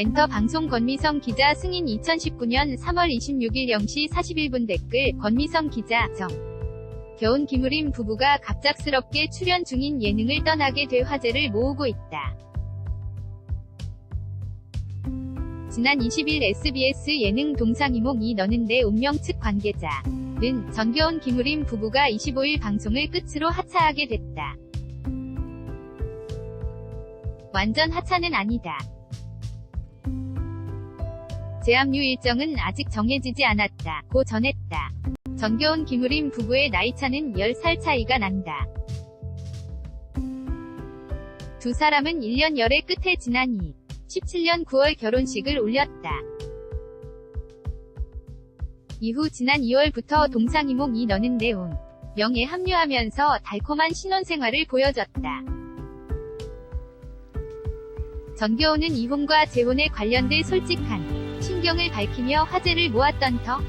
엔터 방송 권미성 기자 승인 2019년 3월 26일 0시 41분 댓글 권미성 기자 정 겨운 김우림 부부가 갑작스럽게 출연 중인 예능을 떠나게 돼 화제를 모으고 있다. 지난 20일 SBS 예능 동상이몽 이 너는 내 운명 측 관계자는 전겨운 김우림 부부가 25일 방송을 끝으로 하차하게 됐다. 완전 하차는 아니다. 재압류 일정은 아직 정해지지 않았다. 고 전했다. 전겨운 김우림 부부의 나이차는 10살 차이가 난다. 두 사람은 1년 열애 끝에 지난 2017년 9월 결혼식을 올렸다. 이후 지난 2월부터 동상이몽 이 너는 내온 명에 합류하면서 달콤한 신혼생활을 보여줬다. 전교훈은 이혼과 재혼에 관련돼 솔직한 심경을 밝히며 화제를 모았던 터.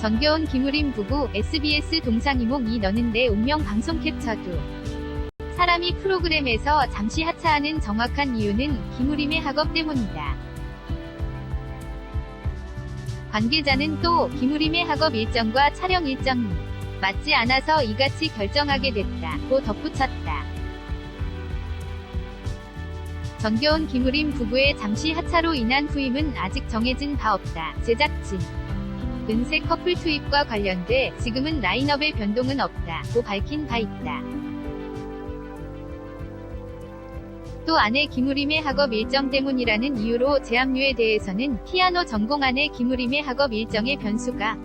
전교훈 김우림 부부 SBS 동상이몽 이 너는 내 운명 방송 캡처도 사람이 프로그램에서 잠시 하차하는 정확한 이유는 김우림의 학업 때문이다. 관계자는 또 김우림의 학업 일정과 촬영 일정이 맞지 않아서 이같이 결정하게 됐다. 고 덧붙였다. 전겨운 김우림 부부의 잠시 하차로 인한 후임은 아직 정해진 바 없다. 제작진. 은세 커플 투입과 관련돼 지금은 라인업의 변동은 없다. 고 밝힌 바 있다. 또 아내 김우림의 학업 일정 때문이라는 이유로 재합류에 대해서는 피아노 전공 아내 김우림의 학업 일정에 변수가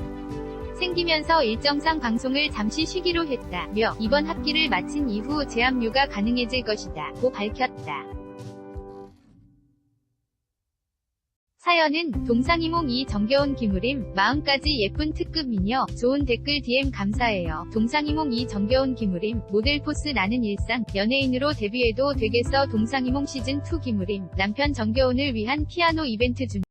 생기면서 일정상 방송을 잠시 쉬기로 했다며 이번 학기를 마친 이후 재합류가 가능해질 것이다. 고 밝혔다. 사연은 동상이몽 이 정겨운 김우림 마음까지 예쁜 특급 미녀 좋은 댓글 DM 감사해요. 동상이몽 이 정겨운 김우림 모델 포스 나는 일상 연예인으로 데뷔해도 되겠어 동상이몽 시즌2 김우림 남편 정겨운을 위한 피아노 이벤트 중